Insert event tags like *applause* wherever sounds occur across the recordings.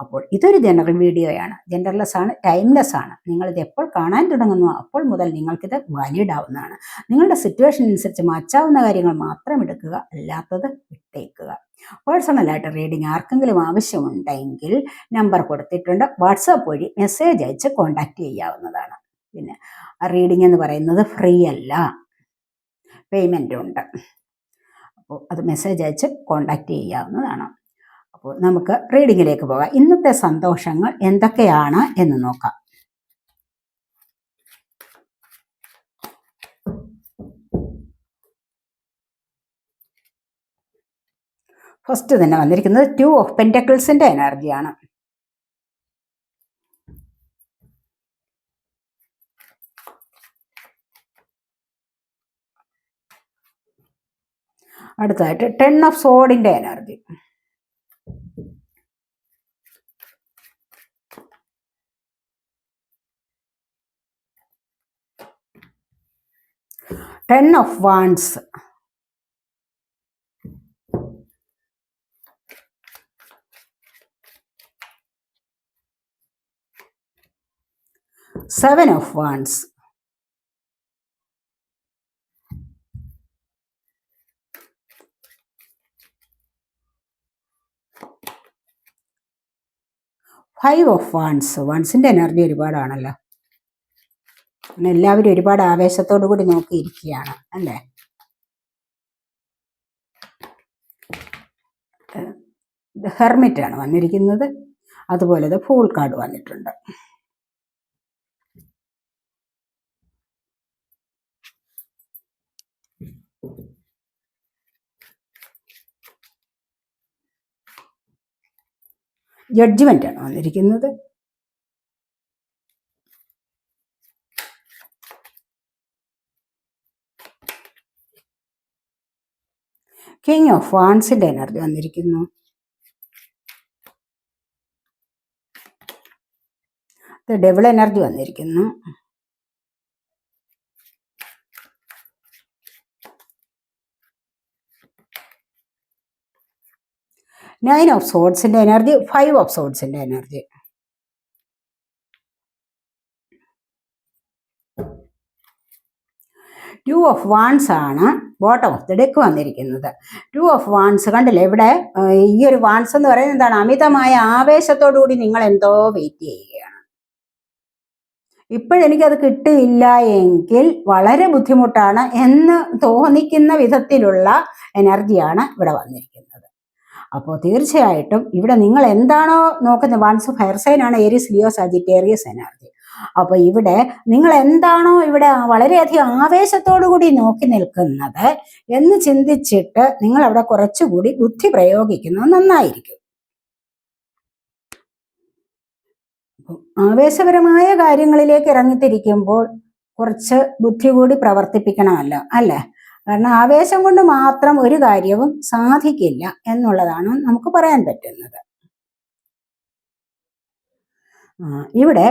അപ്പോൾ ഇതൊരു ജനറൽ വീഡിയോയാണ്. ജെൻഡർലെസ് ആണ് ടൈംലെസ് ആണ്. നിങ്ങളിത് എപ്പോൾ കാണാൻ തുടങ്ങുന്നു അപ്പോൾ മുതൽ നിങ്ങൾക്കിത് വാലിഡ് ആവുന്നതാണ്. നിങ്ങളുടെ സിറ്റുവേഷൻ അനുസരിച്ച് മാറ്റാവുന്ന കാര്യങ്ങൾ മാത്രം എടുക്കുക അല്ലാത്തത് വിട്ടേക്കുക. പേഴ്സണലായിട്ട് റീഡിംഗ് ആർക്കെങ്കിലും ആവശ്യമുണ്ടെങ്കിൽ നമ്പർ കൊടുത്തിട്ടുണ്ട്. വാട്സാപ്പ് വഴി മെസ്സേജ് അയച്ച് കോൺടാക്റ്റ് ചെയ്യാവുന്നതാണ്. പിന്നെ റീഡിംഗ് എന്ന് പറയുന്നത് ഫ്രീ അല്ല. പേയ്മെന്റ് ഉണ്ട്. അപ്പോൾ അത് മെസ്സേജ് അയച്ച് കോൺടാക്റ്റ് ചെയ്യാവുന്നതാണ്. അപ്പോൾ നമുക്ക് റീഡിങ്ങിലേക്ക് പോകാം. ഇന്നത്തെ സന്തോഷങ്ങൾ എന്തൊക്കെയാണ് എന്ന് നോക്കാം. ഫസ്റ്റ് തന്നെ വന്നിരിക്കുന്നത് ടു ഓഫ് പെന്റക്കിൾസിന്റെ എനർജിയാണ് അടുത്തതായിട്ട് ten of സോഡിന്റെ energy ten of wands seven of wands five of wands വൺസിന്റെ energy ഒരുപാടാണല്ലോ. എല്ലാവരും ഒരുപാട് ആവേശത്തോടു കൂടി നോക്കിയിരിക്കുകയാണ് അല്ലേ? ഹെർമിറ്റ് ആണ് വന്നിരിക്കുന്നത്. അതുപോലെ ഇത് ഫൂൾ കാർഡ് വന്നിട്ടുണ്ട്. ജഡ്ജ്മെന്റ് ആണ് വന്നിരിക്കുന്നത്. കിങ് ഓഫ് വാൺസിന്റെ എനർജി വന്നിരിക്കുന്നു. ഡബിൾ എനർജി വന്നിരിക്കുന്നു. നയൻ ഓഫ് സോഡ്സിന്റെ എനർജി ഫൈവ് ഓഫ് സോഡ്സിന്റെ എനർജി ടു ഓഫ് വാൺസ് ആണ് ബോട്ടം ഓഫ് ദി ഡെക്ക് വന്നിരിക്കുന്നത്. ടു ഓഫ് വാൺസ് കണ്ടില്ലേ? ഇവിടെ ഈ ഒരു വാൺസ് എന്ന് പറയുന്നത് എന്താണ്? അമിതമായ ആവേശത്തോടു കൂടി നിങ്ങൾ എന്തോ വെയിറ്റ് ചെയ്യുകയാണ്. ഇപ്പോഴെനിക്കത് കിട്ടിയില്ല എങ്കിൽ വളരെ ബുദ്ധിമുട്ടാണ് എന്ന് തോന്നിക്കുന്ന വിധത്തിലുള്ള എനർജിയാണ് ഇവിടെ വന്നിരിക്കുന്നത്. അപ്പോൾ തീർച്ചയായിട്ടും ഇവിടെ നിങ്ങൾ എന്താണോ നോക്കുന്നത്? Wands fire Aries Leo Sagittarius energy അപ്പോൾ ഇവിടെ നിങ്ങൾ എന്താണോ ഇവിടെ വളരെയധികം ആവേശത്തോടു കൂടി നോക്കി നിൽക്കുന്നത് എന്ന് ചിന്തിച്ചിട്ട് നിങ്ങൾ അവിടെ കുറച്ചുകൂടി ബുദ്ധി പ്രയോഗിക്കുന്നത് നന്നായിരിക്കും. ആവേശപരമായ കാര്യങ്ങളിലേക്ക് ഇറങ്ങിത്തിരിക്കുമ്പോൾ കുറച്ച് ബുദ്ധി കൂടി പ്രവർത്തിപ്പിക്കണമല്ലോ അല്ലേ? കാരണം ആവേശം കൊണ്ട് മാത്രം ഒരു കാര്യവും സാധിക്കില്ല എന്നുള്ളതാണ് നമുക്ക് പറയാൻ പറ്റുന്നത്. ഇവിടെ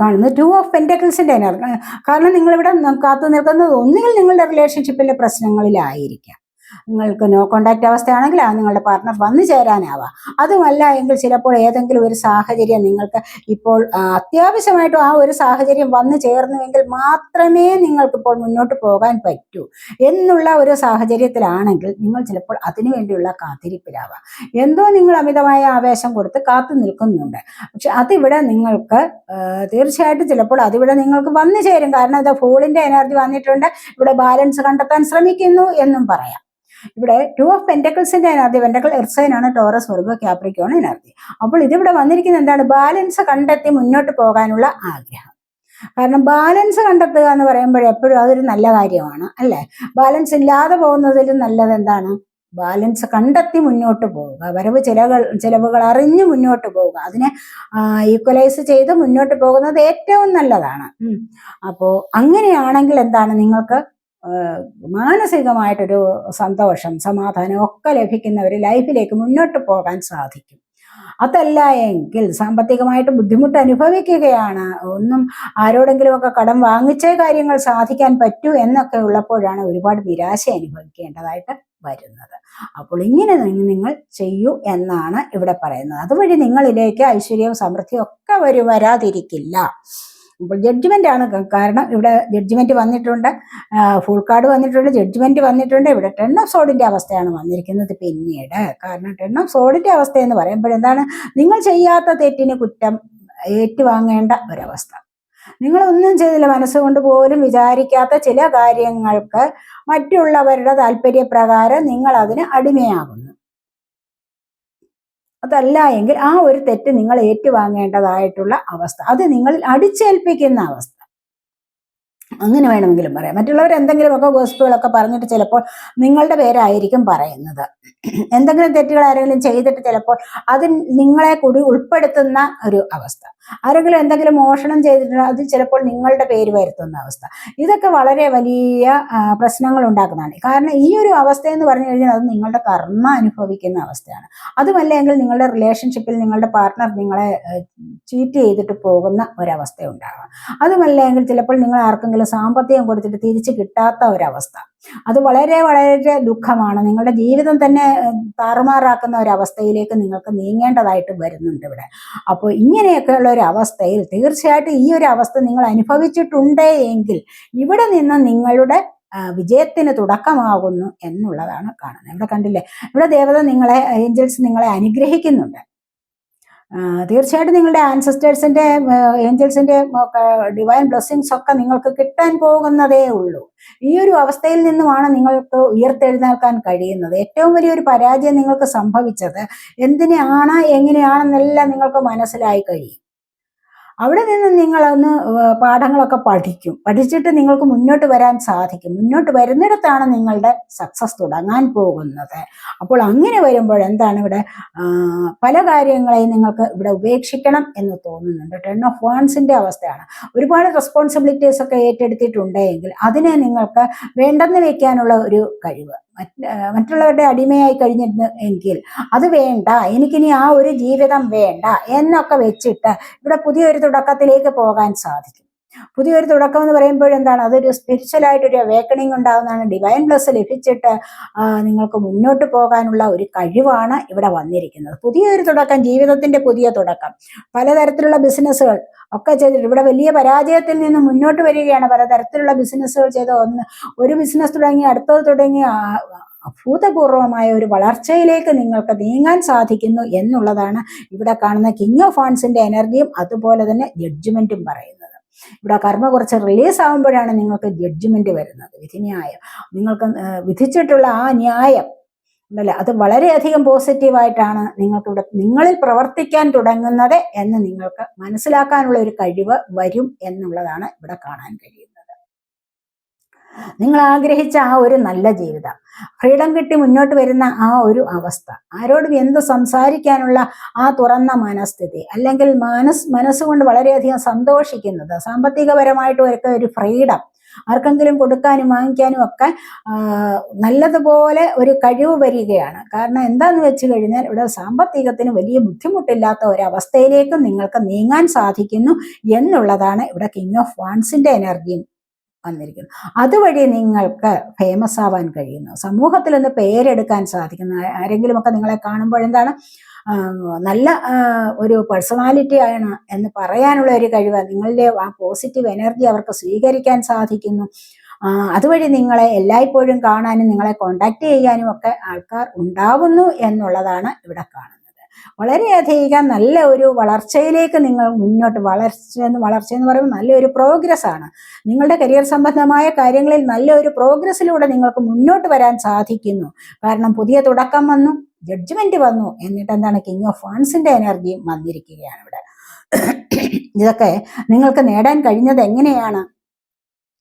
കാണുന്ന ടു ഓഫ് പെന്റക്കിൾസിന്റെ എനർജി കാരണം നിങ്ങളിവിടെ കാത്തു നിൽക്കുന്നത് ഒന്നുകിൽ നിങ്ങളുടെ റിലേഷൻഷിപ്പിലെ പ്രശ്നങ്ങളിലായിരിക്കാം. നിങ്ങൾക്ക് നോ കോണ്ടാക്ട് അവസ്ഥയാണെങ്കിൽ ആ നിങ്ങളുടെ പാർട്ട്ണർ വന്നു ചേരാനാവാം. അതുമല്ല എങ്കിൽ ചിലപ്പോൾ ഏതെങ്കിലും ഒരു സാഹചര്യം നിങ്ങൾക്ക് ഇപ്പോൾ അത്യാവശ്യമായിട്ടും ആ ഒരു സാഹചര്യം വന്നു ചേർന്നുവെങ്കിൽ മാത്രമേ നിങ്ങൾക്ക് ഇപ്പോൾ മുന്നോട്ട് പോകാൻ പറ്റൂ എന്നുള്ള ഒരു സാഹചര്യത്തിലാണെങ്കിൽ നിങ്ങൾ ചിലപ്പോൾ അതിനു വേണ്ടിയുള്ള കാത്തിരിപ്പിലാവാം. എന്തോ നിങ്ങൾ അമിതമായ ആവേശം കൊടുത്ത് കാത്തു നിൽക്കുന്നുണ്ട്. പക്ഷെ അതിവിടെ നിങ്ങൾക്ക് തീർച്ചയായിട്ടും ചിലപ്പോൾ അതിവിടെ നിങ്ങൾക്ക് വന്നു ചേരും. കാരണം ഇത് ഫൂളിന്റെ എനർജി വന്നിട്ടുണ്ട്. ഇവിടെ ബാലൻസ് കണ്ടെത്താൻ ശ്രമിക്കുന്നു എന്നും പറയാം. ഇവിടെ ടു ഓഫ് പെന്റക്കിൾസിന്റെ എനർജി പെന്റക്കിൾ എർസൈനാണ് ടോറസ് വർഗ ക്യാപ്രിക്കോൺ എനർജി അപ്പോൾ ഇതിവിടെ വന്നിരിക്കുന്ന എന്താണ്? ബാലൻസ് കണ്ടെത്തി മുന്നോട്ട് പോകാനുള്ള ആഗ്രഹം. കാരണം ബാലൻസ് കണ്ടെത്തുക എന്ന് പറയുമ്പോൾ എപ്പോഴും അതൊരു നല്ല കാര്യമാണ് അല്ലേ? ബാലൻസ് ഇല്ലാതെ പോകുന്നതിലും നല്ലത് എന്താണ്? ബാലൻസ് കണ്ടെത്തി മുന്നോട്ട് പോവുക. വരവ് ചിലകൾ ചിലവുകൾ അറിഞ്ഞ് മുന്നോട്ട് പോവുക. അതിനെ ഈക്വലൈസ് ചെയ്ത് മുന്നോട്ട് പോകുന്നത് ഏറ്റവും നല്ലതാണ്. അപ്പോൾ അങ്ങനെയാണെങ്കിൽ എന്താണ് നിങ്ങൾക്ക് മാനസികമായിട്ടൊരു സന്തോഷം സമാധാനം ഒക്കെ ലഭിക്കുന്ന ഒരു ലൈഫിലേക്ക് മുന്നോട്ട് പോകാൻ സാധിക്കും. അതല്ല എങ്കിൽ സാമ്പത്തികമായിട്ട് ബുദ്ധിമുട്ട് അനുഭവിക്കുകയാണ്. ഒന്നും ആരോടെങ്കിലും ഒക്കെ കടം വാങ്ങിച്ചേ കാര്യങ്ങൾ സാധിക്കാൻ പറ്റൂ എന്നൊക്കെ ഉള്ളപ്പോഴാണ് ഒരുപാട് നിരാശ അനുഭവിക്കേണ്ടതായിട്ട് വരുന്നത്. അപ്പോൾ ഇങ്ങനെ നിങ്ങൾ ചെയ്യൂ എന്നാണ് ഇവിടെ പറയുന്നത്. അതുവഴി നിങ്ങളിലേക്ക് ഐശ്വര്യവും സമൃദ്ധിയും ഒക്കെ വരും വരാതിരിക്കില്ല. ജഡ്ജ്മെന്റ് ആണ്. കാരണം ഇവിടെ ജഡ്ജ്മെന്റ് വന്നിട്ടുണ്ട്. ഫുൾ കാർഡ് വന്നിട്ടുണ്ട്. ജഡ്ജ്മെന്റ് വന്നിട്ടുണ്ട്. ഇവിടെ ടെൺ ഓഫ് സോഡിന്റെ അവസ്ഥയാണ് വന്നിരിക്കുന്നത് പിന്നീട്. കാരണം ടെൺ ഓഫ് സോഡിന്റെ അവസ്ഥ എന്ന് പറയുമ്പോൾ എന്താണ്? നിങ്ങൾ ചെയ്യാത്ത തെറ്റിന് കുറ്റം ഏറ്റുവാങ്ങേണ്ട ഒരവസ്ഥ. നിങ്ങളൊന്നും ചെയ്തില്ല. മനസ്സുകൊണ്ട് പോലും വിചാരിക്കാത്ത ചില കാര്യങ്ങൾക്ക് മറ്റുള്ളവരുടെ താല്പര്യപ്രകാരം നിങ്ങൾ അതിന് അടിമയാകുന്നു. അതല്ല എങ്കിൽ ആ ഒരു തെറ്റ് നിങ്ങൾ ഏറ്റുവാങ്ങേണ്ടതായിട്ടുള്ള അവസ്ഥ. അത് നിങ്ങൾ അടിച്ചേൽപ്പിക്കുന്ന അവസ്ഥ. അങ്ങനെ വേണമെങ്കിലും പറയാം. മറ്റുള്ളവർ എന്തെങ്കിലുമൊക്കെ ഗോസ്റ്റുകളൊക്കെ പറഞ്ഞിട്ട് ചിലപ്പോൾ നിങ്ങളുടെ പേരായിരിക്കും പറയുന്നത്. എന്തെങ്കിലും തെറ്റുകൾ ആരെങ്കിലും ചെയ്തിട്ട് ചിലപ്പോൾ അത് നിങ്ങളെ കൂടി ഉൾപ്പെടുത്തുന്ന ഒരു അവസ്ഥ. ആരെങ്കിലും എന്തെങ്കിലും മോഷണം ചെയ്തിട്ടുണ്ടോ അത് ചിലപ്പോൾ നിങ്ങളുടെ പേര് വരുത്തുന്ന അവസ്ഥ. ഇതൊക്കെ വളരെ വലിയ പ്രശ്നങ്ങൾ ഉണ്ടാക്കുന്നതാണ്. കാരണം ഈ ഒരു അവസ്ഥ എന്ന് പറഞ്ഞു കഴിഞ്ഞാൽ അത് നിങ്ങളുടെ കർമ്മ അനുഭവിക്കുന്ന അവസ്ഥയാണ്. അതുമല്ലെങ്കിൽ നിങ്ങളുടെ റിലേഷൻഷിപ്പിൽ നിങ്ങളുടെ പാർട്ട്ണർ നിങ്ങളെ ചീറ്റ് ചെയ്തിട്ട് പോകുന്ന ഒരവസ്ഥ ഉണ്ടാകാം അതുമല്ലെങ്കിൽ ചിലപ്പോൾ നിങ്ങൾ ആർക്കെങ്കിലും സാമ്പത്തികം കൊടുത്തിട്ട് തിരിച്ചു കിട്ടാത്ത ഒരവസ്ഥ. അത് വളരെ വളരെ ദുഃഖമാണ്. നിങ്ങളുടെ ജീവിതം തന്നെ താറുമാറാക്കുന്ന ഒരു അവസ്ഥയിലേക്ക് നിങ്ങൾക്ക് നീങ്ങേണ്ടതായിട്ട് വരുന്നുണ്ട് ഇവിടെ. അപ്പോൾ ഇങ്ങനെയൊക്കെയുള്ള ഒരു അവസ്ഥയിൽ തീർച്ചയായിട്ടും ഈ ഒരു അവസ്ഥ നിങ്ങൾ അനുഭവിച്ചിട്ടുണ്ടേ എങ്കിൽ ഇവിടെ നിന്ന് നിങ്ങളുടെ വിജയത്തിന് തുടക്കമാകുന്നു എന്നുള്ളതാണ് കാണുന്നത്. ഇവിടെ കണ്ടില്ലേ? ഇവിടെ ദേവത നിങ്ങളെ ഏഞ്ചൽസ് നിങ്ങളെ അനുഗ്രഹിക്കുന്നുണ്ട്. തീർച്ചയായിട്ടും നിങ്ങളുടെ ആൻസസ്റ്റേഴ്സിന്റെ ഏഞ്ചൽസിന്റെ ഡിവൈൻ ബ്ലെസ്സിങ്സ് ഒക്കെ നിങ്ങൾക്ക് കിട്ടാൻ പോകുന്നതേ ഉള്ളൂ. ഈ ഒരു അവസ്ഥയിൽ നിന്നുമാണ് നിങ്ങൾക്ക് ഉയർത്തെഴുന്നേൽക്കാൻ കഴിയുന്നത്. ഏറ്റവും വലിയൊരു പരാജയം നിങ്ങൾക്ക് സംഭവിച്ചത് എന്തിനാണ് എങ്ങനെയാണെന്നെല്ലാം നിങ്ങൾക്ക് മനസ്സിലായി കഴിയും. അവിടെ നിന്ന് നിങ്ങളൊന്ന് പാഠങ്ങളൊക്കെ പഠിക്കും. പഠിച്ചിട്ട് നിങ്ങൾക്ക് മുന്നോട്ട് വരാൻ സാധിക്കും. മുന്നോട്ട് വരുന്നിടത്താണ് നിങ്ങളുടെ സക്സസ് തുടങ്ങാൻ പോകുന്നത്. അപ്പോൾ അങ്ങനെ വരുമ്പോൾ എന്താണ് ഇവിടെ പല കാര്യങ്ങളെയും നിങ്ങൾക്ക് ഇവിടെ ഉപേക്ഷിക്കണം എന്ന് തോന്നുന്നുണ്ട്. ടെൻ ഓഫ് വാൺസിന്റെ അവസ്ഥയാണ്. ഒരുപാട് റെസ്പോൺസിബിലിറ്റീസ് ഒക്കെ ഏറ്റെടുത്തിട്ടുണ്ടെങ്കിൽ അതിനെ നിങ്ങൾക്ക് വേണ്ടെന്ന് വയ്ക്കാനുള്ള ഒരു കഴിവ്. മറ്റുള്ളവരുടെ അടിമയായി കഴിഞ്ഞിരുന്നു എങ്കിൽ അത് വേണ്ട എനിക്കിനി ആ ഒരു ജീവിതം വേണ്ട എന്നൊക്കെ വെച്ചിട്ട് ഇവിടെ പുതിയൊരു തുടക്കത്തിലേക്ക് പോകാൻ സാധിക്കും. പുതിയൊരു തുടക്കം എന്ന് പറയുമ്പോൾ എന്താണ്? അതൊരു സ്പിരിച്വലായിട്ടൊരു അവേക്കണിങ് ഉണ്ടാകുന്നതാണ് ഡിവൈൻ പ്ലസ് ലഭിച്ചിട്ട് നിങ്ങൾക്ക് മുന്നോട്ട് പോകാനുള്ള ഒരു കഴിവാണ് ഇവിടെ വന്നിരിക്കുന്നത്. പുതിയൊരു തുടക്കം ജീവിതത്തിന്റെ പുതിയ തുടക്കം. പലതരത്തിലുള്ള ബിസിനസ്സുകൾ ഒക്കെ ചെയ്തിട്ട് ഇവിടെ വലിയ പരാജയത്തിൽ നിന്ന് മുന്നോട്ട് വരികയാണ്. പലതരത്തിലുള്ള ബിസിനസ്സുകൾ ചെയ്ത് ഒന്ന് ഒരു ബിസിനസ് തുടങ്ങി അടുത്തത് തുടങ്ങി അഭൂതപൂർവമായ ഒരു വളർച്ചയിലേക്ക് നിങ്ങൾക്ക് നീങ്ങാൻ സാധിക്കുന്നു എന്നുള്ളതാണ് ഇവിടെ കാണുന്ന കിങ് ഓഫ് ഫാൻസിന്റെ എനർജിയും അതുപോലെ തന്നെ ജഡ്ജ്മെന്റും പറയുന്നത്. ഇവിടെ കർമ്മ കുറച്ച് റിലീസ് ആകുമ്പോഴാണ് നിങ്ങൾക്ക് ജഡ്ജ്മെന്റ് വരുന്നത് വിധിന്യായം നിങ്ങൾക്ക് വിധിച്ചിട്ടുള്ള ആ ന്യായം ഉണ്ടല്ലേ? അത് വളരെയധികം പോസിറ്റീവായിട്ടാണ് നിങ്ങൾക്ക് ഇവിടെ നിങ്ങളിൽ പ്രവർത്തിക്കാൻ തുടങ്ങുന്നത് എന്ന് നിങ്ങൾക്ക് മനസ്സിലാക്കാനുള്ള ഒരു കഴിവ് വരും എന്നുള്ളതാണ് ഇവിടെ കാണാൻ കഴിയുന്നത്. നിങ്ങൾ ആഗ്രഹിച്ച ആ ഒരു നല്ല ജീവിതം. ഫ്രീഡം കിട്ടി മുന്നോട്ട് വരുന്ന ആ ഒരു അവസ്ഥ. ആരോടും എന്ത് സംസാരിക്കാനുള്ള ആ തുറന്ന മനസ്ഥിതി അല്ലെങ്കിൽ മനസ് മനസ്സുകൊണ്ട് വളരെയധികം സന്തോഷിക്കുന്നത് സാമ്പത്തികപരമായിട്ട് ഒരു ഒരു ഫ്രീഡം ആർക്കെങ്കിലും കൊടുക്കാനും വാങ്ങിക്കാനും ഒക്കെ നല്ലതുപോലെ ഒരു കഴിവ് വരികയാണ്. കാരണം എന്താന്ന് വെച്ച് കഴിഞ്ഞാൽ ഇവിടെ സാമ്പത്തികത്തിന് വലിയ ബുദ്ധിമുട്ടില്ലാത്ത ഒരവസ്ഥയിലേക്കും നിങ്ങൾക്ക് നീങ്ങാൻ സാധിക്കുന്നു എന്നുള്ളതാണ് ഇവിടെ കിങ് ഓഫ് വാൺസിന്റെ എനർജിയും വന്നിരിക്കുന്നു. അതുവഴി നിങ്ങൾക്ക് ഫേമസ് ആവാൻ കഴിയുന്നു. സമൂഹത്തിൽ ഒന്ന് പേരെടുക്കാൻ സാധിക്കുന്നു. ആരെങ്കിലുമൊക്കെ നിങ്ങളെ കാണുമ്പോൾ എന്താണ് നല്ല ഒരു പേഴ്സണാലിറ്റി ആണ് എന്ന് പറയാനുള്ള ഒരു കഴിവ് നിങ്ങളുടെ ആ പോസിറ്റീവ് എനർജി അവർക്ക് സ്വീകരിക്കാൻ സാധിക്കുന്നു. അതുവഴി നിങ്ങളെ എല്ലായ്പ്പോഴും കാണാനും നിങ്ങളെ കോണ്ടാക്ട് ചെയ്യാനും ഒക്കെ ആൾക്കാർ ഉണ്ടാവുന്നു എന്നുള്ളതാണ് ഇവിടെ കാണുന്നത്. വളരെയധികം നല്ല ഒരു വളർച്ചയിലേക്ക് നിങ്ങൾ മുന്നോട്ട് വളർച്ച എന്ന് വളർച്ച എന്ന് പറയുമ്പോൾ നല്ലൊരു പ്രോഗ്രസ് ആണ്. നിങ്ങളുടെ കരിയർ സംബന്ധമായ കാര്യങ്ങളിൽ നല്ലൊരു പ്രോഗ്രസ്സിലൂടെ നിങ്ങൾക്ക് മുന്നോട്ട് വരാൻ സാധിക്കുന്നു. കാരണം പുതിയ തുടക്കം വന്നു ജഡ്ജ്മെന്റ് വന്നു എന്നിട്ട് എന്താണ്? കിങ് ഓഫ് ഫണ്ട്സിന്റെ എനർജിയും വന്നിരിക്കുകയാണ് ഇവിടെ. ഇതൊക്കെ നിങ്ങൾക്ക് നേടാൻ കഴിഞ്ഞത് എങ്ങനെയാണ്?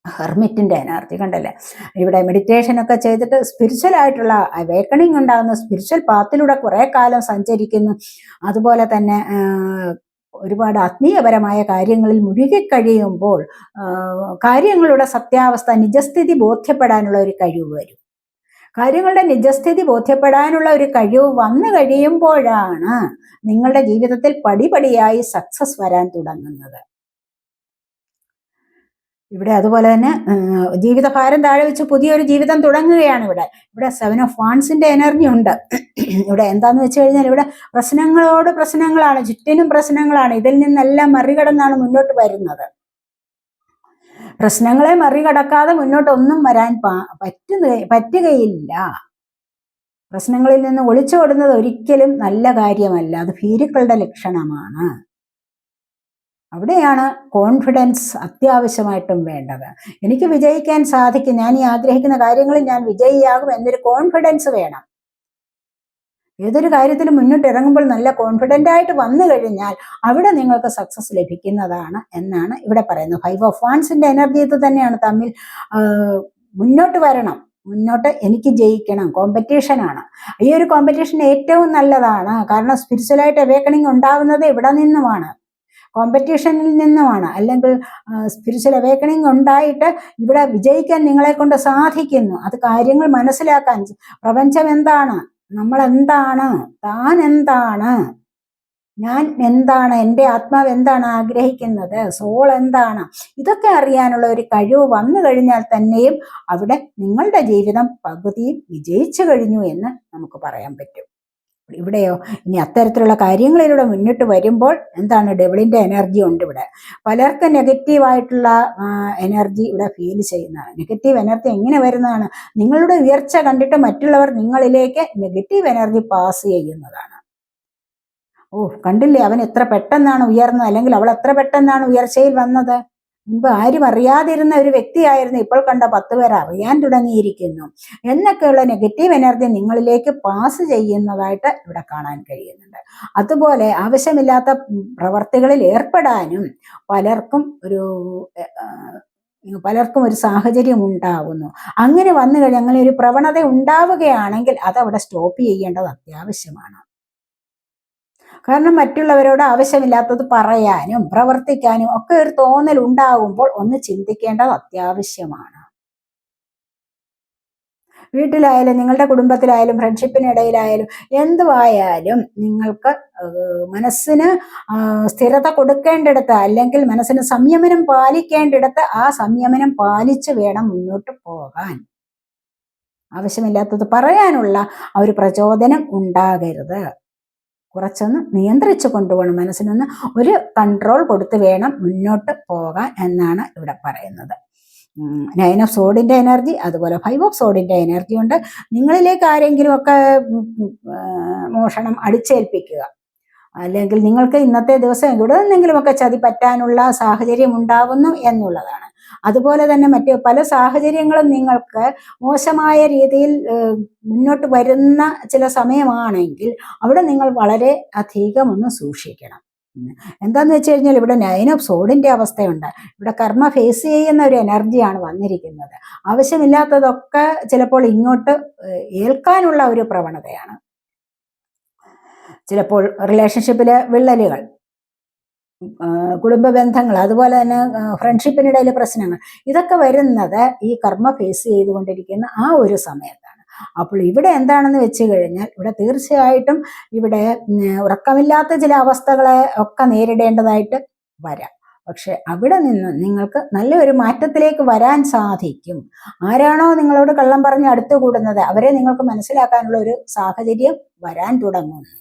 ഹെർമിറ്റിന്റെ എനർജി കണ്ടല്ലേ? ഇവിടെ മെഡിറ്റേഷൻ ഒക്കെ ചെയ്തിട്ട് സ്പിരിച്വൽ ആയിട്ടുള്ള അവേക്കണിങ് ഉണ്ടാകുന്ന സ്പിരിച്വൽ പാത്തിലൂടെ കുറെ കാലം സഞ്ചരിക്കുന്നു. അതുപോലെ തന്നെ ഒരുപാട് ആത്മീയപരമായ കാര്യങ്ങളിൽ മുഴുകിക്കഴിയുമ്പോൾ കഴിയുമ്പോൾ കാര്യങ്ങളുടെ സത്യാവസ്ഥ നിജസ്ഥിതി ബോധ്യപ്പെടാനുള്ള ഒരു കഴിവ് വരും. കാര്യങ്ങളുടെ നിജസ്ഥിതി ബോധ്യപ്പെടാനുള്ള ഒരു കഴിവ് വന്നു കഴിയുമ്പോഴാണ് നിങ്ങളുടെ ജീവിതത്തിൽ പടിപടിയായി സക്സസ് വരാൻ തുടങ്ങുന്നത്. ഇവിടെ അതുപോലെ തന്നെ ജീവിതഭാരം താഴെ വെച്ച് പുതിയൊരു ജീവിതം തുടങ്ങുകയാണ് ഇവിടെ. ഇവിടെ സെവൻ ഓഫ് വാൺസിന്റെ എനർജി ഉണ്ട്. ഇവിടെ എന്താന്ന് വെച്ച് കഴിഞ്ഞാൽ ഇവിടെ പ്രശ്നങ്ങളോട് പ്രശ്നങ്ങളാണ് ചുറ്റിനും പ്രശ്നങ്ങളാണ്. ഇതിൽ നിന്നെല്ലാം മറികടന്നാണ് മുന്നോട്ട് വരുന്നത്. പ്രശ്നങ്ങളെ മറികടക്കാതെ മുന്നോട്ടൊന്നും വരാൻ പറ്റുന്ന പറ്റുക പറ്റുകയില്ല. പ്രശ്നങ്ങളിൽ നിന്ന് ഒളിച്ചോടുന്നത് ഒരിക്കലും നല്ല കാര്യമല്ല. അത് ഭീരുക്കളുടെ ലക്ഷണമാണ്. അവിടെയാണ് കോൺഫിഡൻസ് അത്യാവശ്യമായിട്ടും വേണ്ടത്. എനിക്ക് വിജയിക്കാൻ സാധിക്കും. ഞാൻ ഈ ആഗ്രഹിക്കുന്ന കാര്യങ്ങളിൽ ഞാൻ വിജയിയാകും എന്നൊരു കോൺഫിഡൻസ് വേണം. ഏതൊരു കാര്യത്തിലും മുന്നോട്ട് ഇറങ്ങുമ്പോൾ നല്ല കോൺഫിഡന്റ് ആയിട്ട് വന്നു കഴിഞ്ഞാൽ അവിടെ നിങ്ങൾക്ക് സക്സസ് ലഭിക്കുന്നതാണ് എന്നാണ് ഇവിടെ പറയുന്നത്. ഫൈവ് ഓഫ് വാൻസിന്റെ എനർജി ഇത് തന്നെയാണ്. തമ്മിൽ മുന്നോട്ട് വരണം. മുന്നോട്ട് എനിക്ക് ജയിക്കണം. കോമ്പറ്റീഷനാണ് ഈ ഒരു കോമ്പറ്റീഷൻ ഏറ്റവും നല്ലതാണ്. കാരണം സ്പിരിച്വലായിട്ട് അവേക്കണിങ് ഉണ്ടാവുന്നത് ഇവിടെ നിന്നുമാണ്. കോമ്പറ്റീഷനിൽ നിന്നുമാണ്. അല്ലെങ്കിൽ സ്പിരിച്വൽ അവേക്കണിങ് ഉണ്ടായിട്ട് ഇവിടെ വിജയിക്കാൻ നിങ്ങളെ കൊണ്ട് സാധിക്കുന്നു. അത് കാര്യങ്ങൾ മനസ്സിലാക്കാൻ. പ്രപഞ്ചം എന്താണ്? നമ്മൾ എന്താണ് താൻ എന്താണ്? ഞാൻ എന്താണ്? എന്റെ ആത്മാവ് എന്താണ് ആഗ്രഹിക്കുന്നത്? സോൾ എന്താണ്? ഇതൊക്കെ അറിയാനുള്ള ഒരു കഴിവ് വന്നു കഴിഞ്ഞാൽ തന്നെയും അവിടെ നിങ്ങളുടെ ജീവിതം പകുതിയും വിജയിച്ചു കഴിഞ്ഞു എന്ന് നമുക്ക് പറയാൻ പറ്റും. ഇവിടെയോ? ഇനി അത്തരത്തിലുള്ള കാര്യങ്ങളിലൂടെ മുന്നിട്ട് വരുമ്പോൾ എന്താണ് ഡെവിളിന്റെ എനർജി ഉണ്ട് ഇവിടെ. പലർക്ക് നെഗറ്റീവായിട്ടുള്ള എനർജി ഇവിടെ ഫീൽ ചെയ്യുന്നതാണ്. നെഗറ്റീവ് എനർജി എങ്ങനെ വരുന്നതാണ്? നിങ്ങളുടെ ഉയർച്ച കണ്ടിട്ട് മറ്റുള്ളവർ നിങ്ങളിലേക്ക് നെഗറ്റീവ് എനർജി പാസ് ചെയ്യുന്നതാണ്. ഓ കണ്ടില്ലേ? അവൻ എത്ര പെട്ടെന്നാണ് ഉയർന്നത്? അല്ലെങ്കിൽ അവൾ എത്ര പെട്ടെന്നാണ് ഉയർച്ചയിൽ വന്നത്? മുമ്പ് ആരും അറിയാതിരുന്ന ഒരു വ്യക്തിയായിരുന്നു ഇപ്പോൾ കണ്ട പത്ത് പേർ അറിയാൻ തുടങ്ങിയിരിക്കുന്നു. എന്നൊക്കെയുള്ള നെഗറ്റീവ് എനർജി നിങ്ങളിലേക്ക് പാസ് ചെയ്യുന്നതായിട്ട് ഇവിടെ കാണാൻ കഴിയുന്നുണ്ട്. അതുപോലെ ആവശ്യമില്ലാത്ത പ്രവർത്തികളിൽ ഏർപ്പെടാനും പലർക്കും ഒരു പലർക്കും ഒരു സാഹചര്യം ഉണ്ടാവുന്നു. അങ്ങനെ വന്നു കഴിഞ്ഞാൽ അങ്ങനെ ഒരു പ്രവണത ഉണ്ടാവുകയാണെങ്കിൽ അതവിടെ സ്റ്റോപ്പ് ചെയ്യേണ്ടത് അത്യാവശ്യമാണ്. കാരണം മറ്റുള്ളവരോട് ആവശ്യമില്ലാത്തത് പറയാനും പ്രവർത്തിക്കാനും ഒക്കെ ഒരു തോന്നൽ ഉണ്ടാകുമ്പോൾ ഒന്ന് ചിന്തിക്കേണ്ടത് അത്യാവശ്യമാണ്. വീട്ടിലായാലും നിങ്ങളുടെ കുടുംബത്തിലായാലും ഫ്രണ്ട്ഷിപ്പിനിടയിലായാലും എന്തുവായാലും നിങ്ങൾക്ക് മനസ്സിന് സ്ഥിരത കൊടുക്കേണ്ടിടത്ത് അല്ലെങ്കിൽ മനസ്സിന് സംയമനം പാലിക്കേണ്ടിടത്ത് ആ സംയമനം പാലിച്ചു വേണം മുന്നോട്ട് പോകാൻ. ആവശ്യമില്ലാത്തത് പറയാനുള്ള ആ ഒരു പ്രചോദനം ഉണ്ടാകരുത്. കുറച്ചൊന്ന് നിയന്ത്രിച്ചു കൊണ്ടുപോകണം. മനസ്സിനൊന്ന് ഒരു കൺട്രോൾ കൊടുത്ത് വേണം മുന്നോട്ട് പോകാൻ എന്നാണ് ഇവിടെ പറയുന്നത്. നയൻ ഓഫ് സോഡിന്റെ എനർജി അതുപോലെ ഫൈവ് ഓഫ് സോഡിന്റെ എനർജി ഉണ്ട് നിങ്ങളിലേക്ക് ആരെങ്കിലും ഒക്കെ മോഷണം അടിച്ചേൽപ്പിക്കുക. അല്ലെങ്കിൽ നിങ്ങൾക്ക് ഇന്നത്തെ ദിവസം എവിടെ നിന്നെങ്കിലുമൊക്കെ ചതി പറ്റാനുള്ള സാഹചര്യം ഉണ്ടാവുന്നു എന്നുള്ളതാണ്. അതുപോലെ തന്നെ മറ്റ് പല സാഹചര്യങ്ങളും നിങ്ങൾക്ക് മോശമായ രീതിയിൽ മുന്നോട്ട് വരുന്ന ചില സമയമാണെങ്കിൽ അവിടെ നിങ്ങൾ വളരെ അധികം ഒന്ന് സൂക്ഷിക്കണം. എന്താന്ന് വെച്ച് കഴിഞ്ഞാൽ ഇവിടെ നയൻ ഓഫ് സോഡിന്റെ അവസ്ഥയുണ്ട്. ഇവിടെ കർമ്മ ഫേസ് ചെയ്യുന്ന ഒരു എനർജിയാണ് വന്നിരിക്കുന്നത്. ആവശ്യമില്ലാത്തതൊക്കെ ചിലപ്പോൾ ഇങ്ങോട്ട് ഏൽക്കാനുള്ള ഒരു പ്രവണതയാണ്. ചിലപ്പോൾ റിലേഷൻഷിപ്പിലെ വിള്ളലുകൾ. കുടുംബ ബന്ധങ്ങൾ അതുപോലെ തന്നെ ഫ്രണ്ട്ഷിപ്പിനിടയിൽ പ്രശ്നങ്ങൾ ഇതൊക്കെ വരുന്നത് ഈ കർമ്മ ഫേസ് ചെയ്തുകൊണ്ടിരിക്കുന്ന ആ ഒരു സമയത്താണ്. അപ്പോൾ ഇവിടെ എന്താണെന്ന് വെച്ച് കഴിഞ്ഞാൽ ഇവിടെ തീർച്ചയായിട്ടും ഇവിടെ ഉറക്കമില്ലാത്ത ചില അവസ്ഥകളെ ഒക്കെ നേരിടേണ്ടതായിട്ട് വരാം. പക്ഷെ അവിടെ നിന്ന് നിങ്ങൾക്ക് നല്ലൊരു മാറ്റത്തിലേക്ക് വരാൻ സാധിക്കും. ആരാണോ നിങ്ങളോട് കള്ളം പറഞ്ഞ് അടുത്ത് കൂടുന്നത് അവരെ നിങ്ങൾക്ക് മനസ്സിലാക്കാനുള്ള ഒരു സാഹചര്യം വരാൻ തുടങ്ങുന്നു.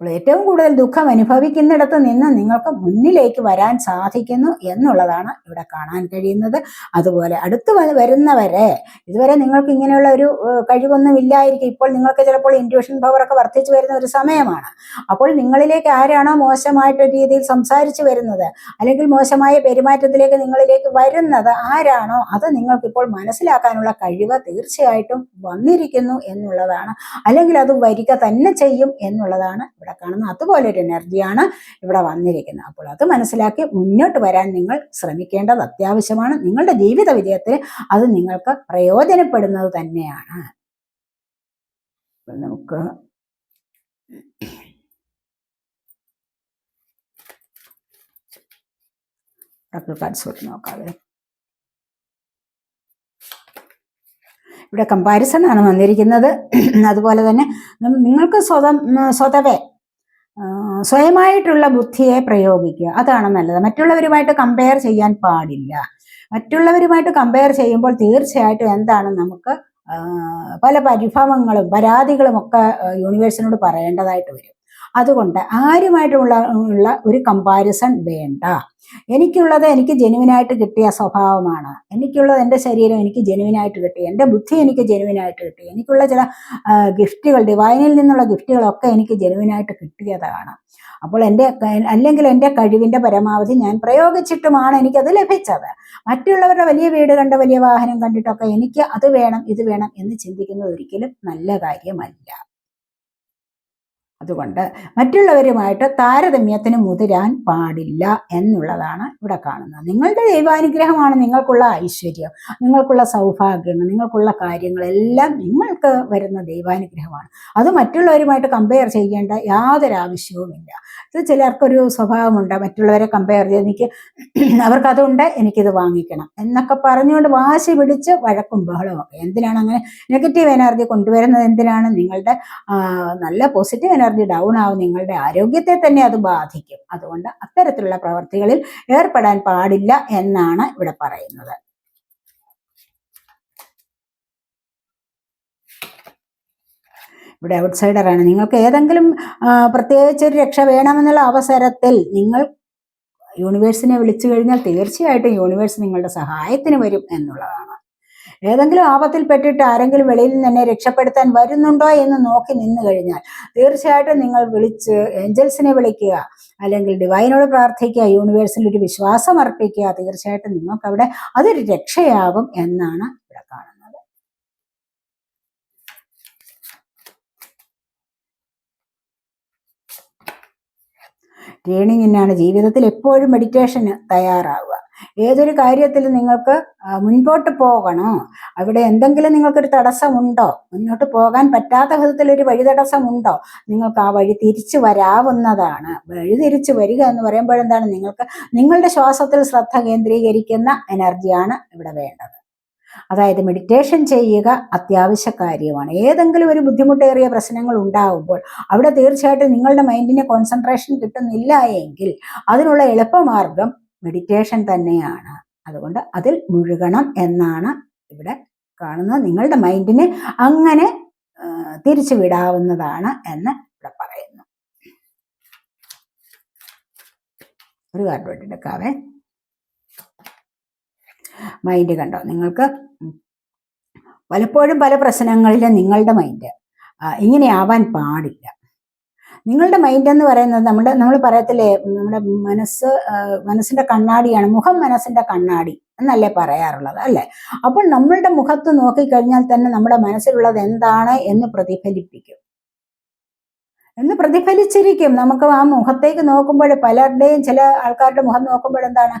അപ്പോൾ ഏറ്റവും കൂടുതൽ ദുഃഖം അനുഭവിക്കുന്നിടത്ത് നിന്ന് നിങ്ങൾക്ക് മുന്നിലേക്ക് വരാൻ സാധിക്കുന്നു എന്നുള്ളതാണ് ഇവിടെ കാണാൻ കഴിയുന്നത്. അതുപോലെ അടുത്ത് വരുന്നവരെ ഇതുവരെ നിങ്ങൾക്ക് ഇങ്ങനെയുള്ള ഒരു കഴിവൊന്നും ഇല്ലായിരിക്കും ഇപ്പോൾ നിങ്ങൾക്ക് ചിലപ്പോൾ ഇൻഡ്യൂഷൻ പവർ ഒക്കെ വർദ്ധിച്ചു വരുന്ന ഒരു സമയമാണ്. അപ്പോൾ നിങ്ങളിലേക്ക് ആരാണോ മോശമായിട്ട് രീതിയിൽ സംസാരിച്ചു വരുന്നത് അല്ലെങ്കിൽ മോശമായ പെരുമാറ്റത്തിലേക്ക് നിങ്ങളിലേക്ക് വരുന്നത് ആരാണോ അത് നിങ്ങൾക്കിപ്പോൾ മനസ്സിലാക്കാനുള്ള കഴിവ് തീർച്ചയായിട്ടും വന്നിരിക്കുന്നു എന്നുള്ളതാണ്. അല്ലെങ്കിൽ അത് വരിക തന്നെ ചെയ്യും എന്നുള്ളതാണ് ഇവിടെ കാണുന്ന അതുപോലെ ഒരു എനർജിയാണ് ഇവിടെ വന്നിരിക്കുന്നത്. അപ്പോൾ അത് മനസ്സിലാക്കി മുന്നോട്ട് വരാൻ നിങ്ങൾ ശ്രമിക്കേണ്ടത് അത്യാവശ്യമാണ്. നിങ്ങളുടെ ജീവിത വിജയത്തിൽ അത് നിങ്ങൾക്ക് പ്രയോജനപ്പെടുന്നത് തന്നെയാണ്. നമുക്ക് റബിൾ ഇവിടെ കമ്പാരിസൺ ആണ് വന്നിരിക്കുന്നത്. അതുപോലെ തന്നെ നിങ്ങൾക്ക് സ്വതം സ്വതവേ സ്വയമായിട്ടുള്ള ബുദ്ധിയെ പ്രയോഗിക്കുക. അതാണ് നല്ലത്. മറ്റുള്ളവരുമായിട്ട് കമ്പയർ ചെയ്യാൻ പാടില്ല. മറ്റുള്ളവരുമായിട്ട് കമ്പയർ ചെയ്യുമ്പോൾ തീർച്ചയായിട്ടും എന്താണ് നമുക്ക് പല പരിഭവങ്ങളും പരാതികളും ഒക്കെ യൂണിവേഴ്സിനോട് പറയേണ്ടതായിട്ട് വരും. അതുകൊണ്ട് ആരുമായിട്ടുള്ള ഉള്ള ഒരു കമ്പാരിസൺ വേണ്ട. എനിക്കുള്ളത് എനിക്ക് ജെനുവിനായിട്ട് കിട്ടിയ സ്വഭാവമാണ്. എനിക്കുള്ളത് എന്റെ ശരീരം എനിക്ക് ജെനുവിനായിട്ട് കിട്ടി. എന്റെ ബുദ്ധി എനിക്ക് ജെനുവിനായിട്ട് കിട്ടി. എനിക്കുള്ള ചില ഗിഫ്റ്റുകൾ ഡിവൈനിൽ നിന്നുള്ള ഗിഫ്റ്റുകളൊക്കെ എനിക്ക് ജെനുവിനായിട്ട് കിട്ടിയതാണ്. അപ്പോൾ എന്റെ അല്ലെങ്കിൽ എന്റെ കഴിവിന്റെ പരമാവധി ഞാൻ പ്രയോഗിച്ചിട്ടുമാണ് എനിക്കത് ലഭിച്ചത്. മറ്റുള്ളവരുടെ വലിയ വീട് കണ്ട വലിയ വാഹനം കണ്ടിട്ടൊക്കെ എനിക്ക് അത് വേണം ഇത് വേണം എന്ന് ചിന്തിക്കുന്നത് ഒരിക്കലും നല്ല കാര്യമല്ല. അതുകൊണ്ട് മറ്റുള്ളവരുമായിട്ട് താരതമ്യത്തിന് മുതിരാൻ പാടില്ല എന്നുള്ളതാണ് ഇവിടെ കാണുന്നത്. നിങ്ങളുടെ ദൈവാനുഗ്രഹമാണ് നിങ്ങൾക്കുള്ള ഐശ്വര്യം നിങ്ങൾക്കുള്ള സൗഭാഗ്യങ്ങൾ നിങ്ങൾക്കുള്ള കാര്യങ്ങളെല്ലാം നിങ്ങൾക്ക് വരുന്ന ദൈവാനുഗ്രഹമാണ്. അത് മറ്റുള്ളവരുമായിട്ട് കമ്പയർ ചെയ്യേണ്ട യാതൊരു ആവശ്യവുമില്ല. ഇത് ചിലർക്കൊരു സ്വഭാവമുണ്ട് മറ്റുള്ളവരെ കമ്പയർ ചെയ്ത് എനിക്ക് *clears throat* അവർക്കതുണ്ട് എനിക്കിത് വാങ്ങിക്കണം എന്നൊക്കെ പറഞ്ഞുകൊണ്ട് വാശി പിടിച്ച് വഴക്കും ബഹളവും ഒക്കെ. എന്തിനാണ് അങ്ങനെ നെഗറ്റീവ് എനർജി കൊണ്ടുവരുന്നത്? എന്തിനാണ് നിങ്ങളുടെ നല്ല പോസിറ്റീവ് എനർജി ഡൗൺ ആവും നിങ്ങളുടെ ആരോഗ്യത്തെ തന്നെ അത് ബാധിക്കും. അതുകൊണ്ട് അത്തരത്തിലുള്ള പ്രവർത്തികളിൽ ഏർപ്പെടാൻ പാടില്ല എന്നാണ് ഇവിടെ പറയുന്നത്. ഇവിടെ ഔട്ട്സൈഡറാണ് നിങ്ങൾക്ക് ഏതെങ്കിലും പ്രത്യേകിച്ച് ഒരു രക്ഷ വേണമെന്നുള്ള അവസരത്തിൽ നിങ്ങൾ യൂണിവേഴ്സിനെ വിളിച്ചു കഴിഞ്ഞാൽ തീർച്ചയായിട്ടും യൂണിവേഴ്സ് നിങ്ങളുടെ സഹായത്തിന് വരും എന്നുള്ളതാണ്. ഏതെങ്കിലും ആപത്തിൽപ്പെട്ടിട്ട് ആരെങ്കിലും വെളിയിൽ നിന്ന് എന്നെ രക്ഷപ്പെടുത്താൻ വരുന്നുണ്ടോ എന്ന് നോക്കി നിന്നു കഴിഞ്ഞാൽ തീർച്ചയായിട്ടും നിങ്ങൾ വിളിച്ച് ഏഞ്ചൽസിനെ വിളിക്കുക അല്ലെങ്കിൽ ഡിവൈനോട് പ്രാർത്ഥിക്കുക യൂണിവേഴ്സിൽ ഒരു വിശ്വാസം അർപ്പിക്കുക തീർച്ചയായിട്ടും നിങ്ങൾക്ക് അവിടെ അതൊരു രക്ഷയാകും എന്നാണ് ഇവിടെ കാണുന്നത്. ട്രെയിനിങ്ങിനാണ് ജീവിതത്തിൽ എപ്പോഴും മെഡിറ്റേഷന് തയ്യാറാവുക. ഏതൊരു കാര്യത്തിൽ നിങ്ങൾക്ക് മുൻപോട്ട് പോകണോ? അവിടെ എന്തെങ്കിലും നിങ്ങൾക്കൊരു തടസ്സമുണ്ടോ? മുന്നോട്ട് പോകാൻ പറ്റാത്ത വിധത്തിൽ ഒരു വഴി തടസ്സമുണ്ടോ നിങ്ങൾക്ക് ആ വഴി തിരിച്ചു വരാവുന്നതാണ്. വഴി തിരിച്ചു വരിക എന്ന് പറയുമ്പോൾ എന്താണ്? നിങ്ങൾക്ക് നിങ്ങളുടെ ശ്വാസത്തിൽ ശ്രദ്ധ കേന്ദ്രീകരിക്കുന്ന എനർജിയാണ് ഇവിടെ വേണ്ടത്. അതായത് മെഡിറ്റേഷൻ ചെയ്യുക അത്യാവശ്യ കാര്യമാണ്. ഏതെങ്കിലും ഒരു ബുദ്ധിമുട്ടേറിയ പ്രശ്നങ്ങൾ ഉണ്ടാകുമ്പോൾ അവിടെ തീർച്ചയായിട്ടും നിങ്ങളുടെ മൈൻഡിന് കോൺസെൻട്രേഷൻ കിട്ടുന്നില്ല എങ്കിൽ അതിനുള്ള എളുപ്പമാർഗം മെഡിറ്റേഷൻ തന്നെയാണ്. അതുകൊണ്ട് അതിൽ മുഴുകണം എന്നാണ് ഇവിടെ കാണുന്നത്. നിങ്ങളുടെ മൈൻഡിനെ അങ്ങനെ തിരിച്ചു വിടാവുന്നതാണ് എന്ന് ഇവിടെ പറയുന്നു. ഒരു കാർഡ് എടുക്കാവേ. മൈൻഡ് കണ്ടോ? നിങ്ങൾക്ക് പലപ്പോഴും പല പ്രശ്നങ്ങളിലും നിങ്ങളുടെ മൈൻഡ് ഇങ്ങനെയാവാൻ പാടില്ല. നിങ്ങളുടെ മൈൻഡ് എന്ന് പറയുന്നത് നമ്മുടെ നമ്മൾ പറയത്തില്ലേ നമ്മുടെ മനസ്സ് മനസ്സിന്റെ കണ്ണാടിയാണ് മുഖം മനസ്സിന്റെ കണ്ണാടി എന്നല്ലേ പറയാറുള്ളത് അല്ലേ? അപ്പോൾ നമ്മളുടെ മുഖത്ത് നോക്കിക്കഴിഞ്ഞാൽ തന്നെ നമ്മുടെ മനസ്സിലുള്ളത് എന്താണ് എന്ന് പ്രതിഫലിപ്പിക്കും. എന്ന് പ്രതിഫലിച്ചിരിക്കും. നമുക്ക് ആ മുഖത്തേക്ക് നോക്കുമ്പോൾ പലരുടെയും ചില ആൾക്കാരുടെ മുഖം നോക്കുമ്പോൾ എന്താണ്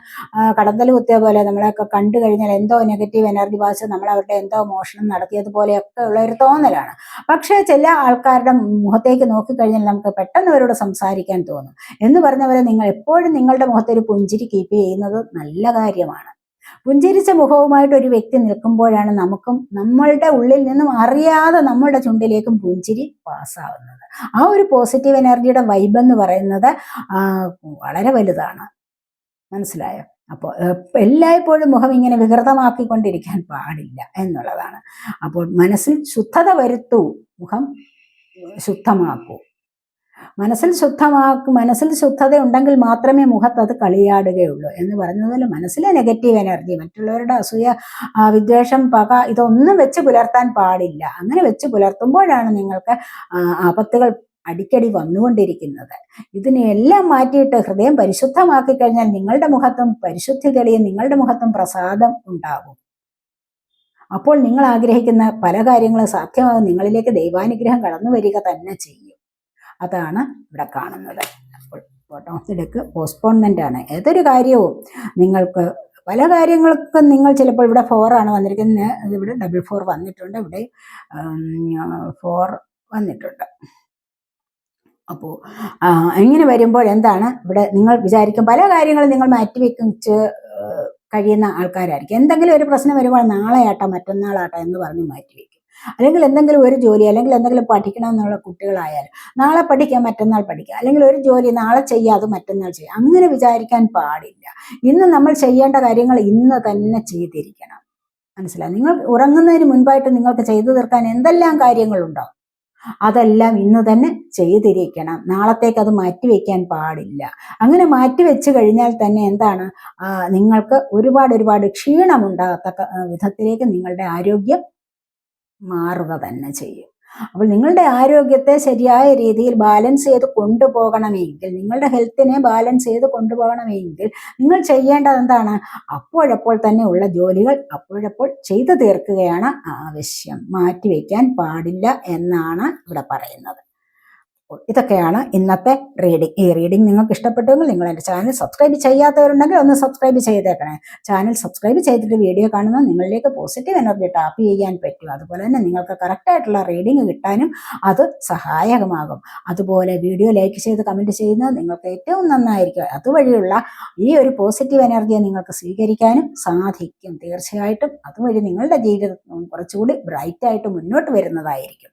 കടന്തൽ കുത്തിയ പോലെ നമ്മളെയൊക്കെ കണ്ടു കഴിഞ്ഞാൽ എന്തോ നെഗറ്റീവ് എനർജി വാച്ച് നമ്മൾ അവരുടെ എന്തോ മോഷണം നടത്തിയതുപോലെയൊക്കെ ഉള്ള ഒരു തോന്നലാണ്. പക്ഷേ ചില ആൾക്കാരുടെ മുഖത്തേക്ക് നോക്കിക്കഴിഞ്ഞാൽ നമുക്ക് പെട്ടെന്ന് അവരോട് സംസാരിക്കാൻ തോന്നും. എന്ന് പറഞ്ഞ പോലെ നിങ്ങൾ എപ്പോഴും നിങ്ങളുടെ മുഖത്തൊരു പുഞ്ചിരി കീപ്പ് ചെയ്യുന്നത് നല്ല കാര്യമാണ്. പുഞ്ചിരിച്ച മുഖവുമായിട്ട് ഒരു വ്യക്തി നിൽക്കുമ്പോഴാണ് നമുക്കും നമ്മളുടെ ഉള്ളിൽ നിന്നും അറിയാതെ നമ്മളുടെ ചുണ്ടിലേക്കും പുഞ്ചിരി പാസ്സാവുന്നത്. ആ ഒരു പോസിറ്റീവ് എനർജിയുടെ വൈബ് എന്ന് പറയുന്നത് വളരെ വലുതാണ്. മനസ്സിലായോ? അപ്പോൾ എല്ലായ്പ്പോഴും മുഖം ഇങ്ങനെ വികൃതമാക്കിക്കൊണ്ടിരിക്കാൻ പാടില്ല എന്നുള്ളതാണ്. അപ്പോൾ മനസ്സിൽ ശുദ്ധത വരുത്തൂ മുഖം ശുദ്ധമാക്കൂ. മനസ്സിൽ ശുദ്ധമാക്ക മനസ്സിൽ ശുദ്ധത ഉണ്ടെങ്കിൽ മാത്രമേ മുഖത്ത് അത് കളിയാടുകയുള്ളൂ എന്ന് പറഞ്ഞതുപോലെ മനസ്സിലെ നെഗറ്റീവ് എനർജി മറ്റുള്ളവരുടെ അസൂയ വിദ്വേഷം പക ഇതൊന്നും വെച്ച് പുലർത്താൻ പാടില്ല. അങ്ങനെ വെച്ച് പുലർത്തുമ്പോഴാണ് നിങ്ങൾക്ക് ആപത്തുകൾ അടിക്കടി വന്നുകൊണ്ടിരിക്കുന്നത്. ഇതിനെല്ലാം മാറ്റിയിട്ട് ഹൃദയം പരിശുദ്ധമാക്കി കഴിഞ്ഞാൽ നിങ്ങളുടെ മുഖത്തും പരിശുദ്ധി തെളിയും നിങ്ങളുടെ മുഖത്തും പ്രസാദം ഉണ്ടാകും. അപ്പോൾ നിങ്ങൾ ആഗ്രഹിക്കുന്ന പല കാര്യങ്ങളും സാധ്യമാകും. നിങ്ങളിലേക്ക് ദൈവാനുഗ്രഹം കടന്നു വരിക തന്നെ ചെയ്യും. അതാണ് ഇവിടെ കാണുന്നത്. അപ്പോൾ പോസ്റ്റ്പോൺമെന്റ് ആണ്. ഏതൊരു കാര്യവും നിങ്ങൾക്ക് പല കാര്യങ്ങൾക്കും നിങ്ങൾ ചിലപ്പോൾ ഇവിടെ ഫോർ ആണ് വന്നിരിക്കുന്നത്. ഇവിടെ ഡബിൾ ഫോർ വന്നിട്ടുണ്ട്. ഇവിടെ ഫോർ വന്നിട്ടുണ്ട്. അപ്പോൾ ഇങ്ങനെ വരുമ്പോൾ എന്താണ്? ഇവിടെ നിങ്ങൾ വിചാരിക്കും പല കാര്യങ്ങളും നിങ്ങൾ ഏഹ്, കഴിയുന്ന ആൾക്കാരായിരിക്കും. എന്തെങ്കിലും ഒരു പ്രശ്നം വരുമ്പോൾ നാളെ നാളെയാട്ടോ മറ്റന്നാളാട്ടോ എന്ന് പറഞ്ഞ് മാറ്റിവെക്കും അല്ലെങ്കിൽ എന്തെങ്കിലും ഒരു ജോലി അല്ലെങ്കിൽ എന്തെങ്കിലും പഠിക്കണം എന്നുള്ള കുട്ടികളായാലും നാളെ പഠിക്കാം മറ്റന്നാൾ പഠിക്കാം അല്ലെങ്കിൽ ഒരു ജോലി നാളെ ചെയ്യാതെ മറ്റന്നാൾ ചെയ്യാം. അങ്ങനെ വിചാരിക്കാൻ പാടില്ല. ഇന്ന് നമ്മൾ ചെയ്യേണ്ട കാര്യങ്ങൾ ഇന്ന് തന്നെ ചെയ്തിരിക്കണം. മനസ്സിലായി? നിങ്ങൾ ഉറങ്ങുന്നതിന് മുൻപായിട്ട് നിങ്ങൾക്ക് ചെയ്തു തീർക്കാൻ എന്തെല്ലാം കാര്യങ്ങളുണ്ടോ? അതെല്ലാം ഇന്ന് തന്നെ ചെയ്തിരിക്കണം. നാളത്തേക്ക് അത് മാറ്റിവെക്കാൻ പാടില്ല. അങ്ങനെ മാറ്റിവെച്ച് കഴിഞ്ഞാൽ തന്നെ എന്താണ്? നിങ്ങൾക്ക് ഒരുപാട് ഒരുപാട് ക്ഷീണമുണ്ടാകത്തക്ക വിധത്തിലേക്ക് നിങ്ങളുടെ ആരോഗ്യം മാറുക തന്നെ ചെയ്യും. അപ്പോൾ നിങ്ങളുടെ ആരോഗ്യത്തെ ശരിയായ രീതിയിൽ ബാലൻസ് ചെയ്ത് കൊണ്ടുപോകണമെങ്കിൽ നിങ്ങളുടെ ഹെൽത്തിനെ ബാലൻസ് ചെയ്ത് കൊണ്ടുപോകണമെങ്കിൽ നിങ്ങൾ ചെയ്യേണ്ടത് എന്താണ്? അപ്പോഴപ്പോൾ തന്നെ ഉള്ള ജോലികൾ അപ്പോഴപ്പോൾ ചെയ്തു തീർക്കുകയാണ് ആവശ്യം. മാറ്റിവെക്കാൻ പാടില്ല എന്നാണ് ഇവിടെ പറയുന്നത്. അപ്പോൾ ഇതൊക്കെയാണ് ഇന്നത്തെ റീഡിംഗ് ഈ റീഡിംഗ് നിങ്ങൾക്ക് ഇഷ്ടപ്പെട്ടുവെങ്കിൽ നിങ്ങൾ എന്റെ ചാനൽ സബ്സ്ക്രൈബ് ചെയ്യാത്തവരുണ്ടെങ്കിൽ ഒന്ന് സബ്സ്ക്രൈബ് ചെയ്തേക്കണേ. ചാനൽ സബ്സ്ക്രൈബ് ചെയ്തിട്ട് വീഡിയോ കാണുന്ന നിങ്ങളിലേക്ക് പോസിറ്റീവ് എനർജി ടാപ്പ് ചെയ്യാൻ പറ്റും. അതുപോലെ തന്നെ നിങ്ങൾക്ക് കറക്റ്റായിട്ടുള്ള റീഡിംഗ് കിട്ടാനും അത് സഹായകമാകും. അതുപോലെ വീഡിയോ ലൈക്ക് ചെയ്ത് കമന്റ് ചെയ്യുന്നത് നിങ്ങൾക്ക് ഏറ്റവും നന്നായിരിക്കും. അതുവഴിയുള്ള ഈ ഒരു പോസിറ്റീവ് എനർജിയെ നിങ്ങൾക്ക് സ്വീകരിക്കാനും സാധിക്കും. തീർച്ചയായിട്ടും അതുവഴി നിങ്ങളുടെ ജീവിതം കുറച്ചുകൂടി ബ്രൈറ്റായിട്ട് മുന്നോട്ട് വരുന്നതായിരിക്കും.